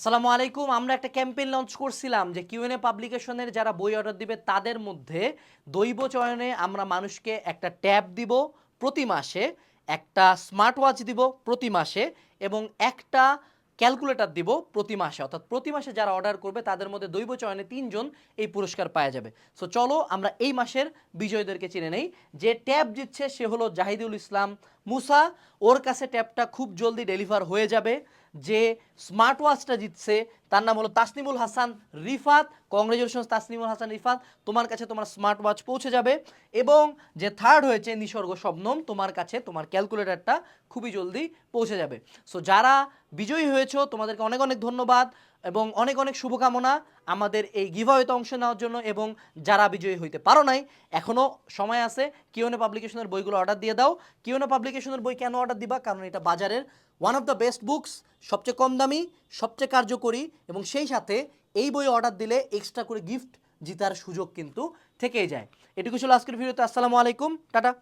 আসসালামু আলাইকুম, আমরা একটা ক্যাম্পেইন লঞ্চ করছিলাম যে কিউএনএ পাবলিকেশনের যারা বই অর্ডার দিবে, তাদের মধ্যে দৈব চয়নে আমরা মানুষকে একটা ট্যাব দিব প্রতি মাসে, একটা স্মার্ট ওয়াচ দিব প্রতি মাসে এবং একটা ক্যালকুলেটর দিব প্রতি মাসে। অর্থাৎ প্রতি মাসে যারা অর্ডার করবে, তাদের মধ্যে দৈব চয়নে তিনজন এই পুরস্কার পাওয়া যাবে। সো চলো আমরা এই মাসের বিজয়ীদেরকে চিনে নেই। যে ট্যাব জিতছে, সে হলো জাহিদুল ইসলাম মুসা। ওর কাছে ট্যাবটা খুব জলদি ডেলিভার হয়ে যাবে। যে স্মার্ট ওয়াচটা জিতছে, তার নাম হলো তাসনিমুল হাসান রিফাত। কংগ্রেচুলেশন তাসনিমুল হাসান রিফাত। তোমার কাছে তোমার স্মার্ট ওয়াচ পৌঁছে যাবে। এবং যে থার্ড হয়েছে নিসর্গ শবনম, তোমার কাছে তোমার ক্যালকুলেটারটা খুবই জলদি পৌঁছে যাবে। সো যারা বিজয়ী হয়েছ, তোমাদেরকে অনেক অনেক ধন্যবাদ। এবং অনেক অনেক শুভকামনা আমাদের এই গিভাওয়েতে অংশ নেওয়ার জন্য এবং যারা বিজয়ী হইতে পারো নাই এখনও সময় আছে কিউনে পাবলিকেশনের বইগুলো অর্ডার দিয়ে দাও। কিউনে পাবলিকেশনের বই কেন অর্ডার দিবা? কারণ এটা বাজারের one of the best books সবচেয়ে কম দামি, সবচেয়ে কার্যকরী এবং সেই সাথে এই বই অর্ডার দিলে এক্সট্রা করে গিফট জিতার সুযোগ কিন্তু থেকেই যায়। এটুকু ছিল আজকের ভিডিওতে আসসালামু আলাইকুম। টাটা।